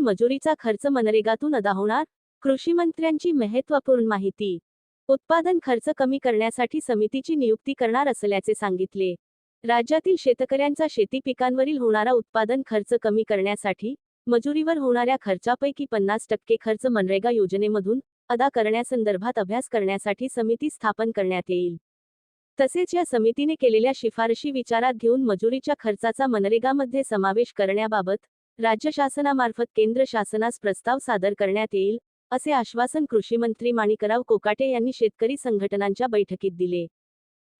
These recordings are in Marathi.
मजुरीचा खर्च मनरेगातून अदा होणार? कृषी मंत्र्यांची महत्त्वपूर्ण माहिती. उत्पादन खर्च कमी करण्यासाठी समितीची नियुक्ती करणार असल्याचे सांगितले. राज्यातील शेतकऱ्यांचा शेती पिकांवरील होणारा उत्पादन खर्च कमी करण्यासाठी मजुरीवर होणाऱ्या खर्चापैकी पन्नास टक्के खर्च मनरेगा योजनेमधून अदा करण्यासंदर्भात अभ्यास करण्यासाठी समिती स्थापन करण्यात येईल. तसेच या समितीने केलेल्या शिफारशी विचारात घेऊन मजुरीच्या खर्चाचा मनरेगामध्ये समावेश करण्याबाबत राज्य शासनामार्फत केंद्र शासनास प्रस्ताव सादर करण्यात येईल असे आश्वासन कृषी मंत्री माणिकराव कोकाटे यांनी शेतकरी संघटनांच्या बैठकीत दिले.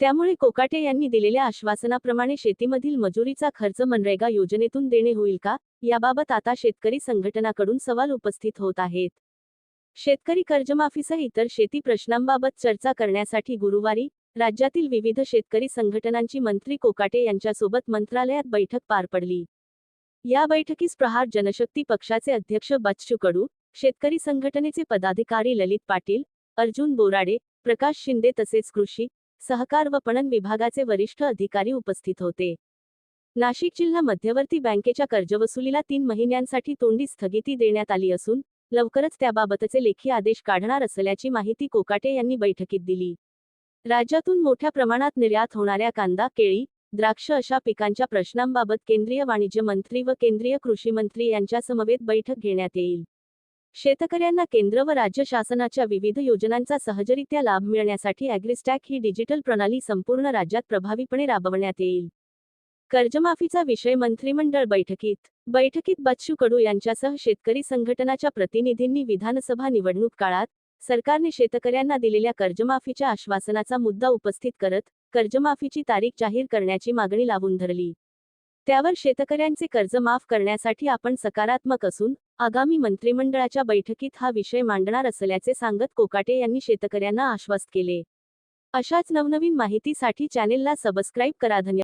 त्यामुळे कोकाटे यांनी दिलेल्या आश्वासनाप्रमाणे शेतीमधील मजुरीचा खर्च मनरेगा योजनेतून देणे होईल का याबाबत आता शेतकरी संघटनाकडून सवाल उपस्थित होत आहेत. शेतकरी कर्जमाफीसह इतर शेती प्रश्नांबाबत चर्चा करण्यासाठी गुरुवारी राज्यातील विविध शेतकरी संघटनांची मंत्री कोकाटे यांच्यासोबत मंत्रालयात बैठक पार पडली. या बैठकीस प्रहार जनशक्ती पक्षाचे अध्यक्ष बच्चू कडू शेतकरी संघटनेचे पदाधिकारी ललित पाटील अर्जुन बोराडे प्रकाश शिंदे तसेच कृषी सहकार व पणन विभागाचे वरिष्ठ अधिकारी उपस्थित होते. नाशिक जिल्हा मध्यवर्ती बँकेच्या कर्जवसुलीला तीन महिन्यांसाठी तोंडी स्थगिती देण्यात आली असून लवकरच त्याबाबतचे लेखी आदेश काढणार असल्याची माहिती कोकाटे यांनी बैठकीत दिली. राज्यातून मोठ्या प्रमाणात निर्यात होणाऱ्या कांदा केळी द्राक्ष अशा पिकांच्या प्रश्नांबाबत केंद्रीय वाणिज्य मंत्री व केंद्रीय कृषी मंत्री यांच्या समवेत बैठक घेण्यात येईल. शेतकऱ्यांना केंद्र व राज्य शासनाच्या विविध योजनांचा सहजरित्या लाभ मिळण्यासाठी अॅग्रिस्टॅक ही डिजिटल प्रणाली संपूर्ण राज्यात प्रभावीपणे राबवण्यात येईल. कर्जमाफीचा विषय मंत्रिमंडळ बैठकीत बैठकीत बच्चू कडू यांच्यासह शेतकरी संघटनाच्या प्रतिनिधींनी विधानसभा निवडणूक काळात सरकारने शेतकऱ्यांना दिलेल्या कर्जमाफीच्या आश्वासनाचा मुद्दा उपस्थित करत कर्जमाफीची तारीख जाहीर करण्याची मागणी लावून धरली. त्यावर शेतकऱ्यांचे कर्ज माफ करण्यासाठी आपण सकारात्मक असून आगामी मंत्रिमंडळाच्या बैठकीत हा विषय मांडणार असल्याचे सांगत कोकाटे यांनी शेतकऱ्यांना आश्वस्त केले. अशाच नवनवीन माहितीसाठी चॅनेलला सबस्क्राईब करा. धन्यवाद.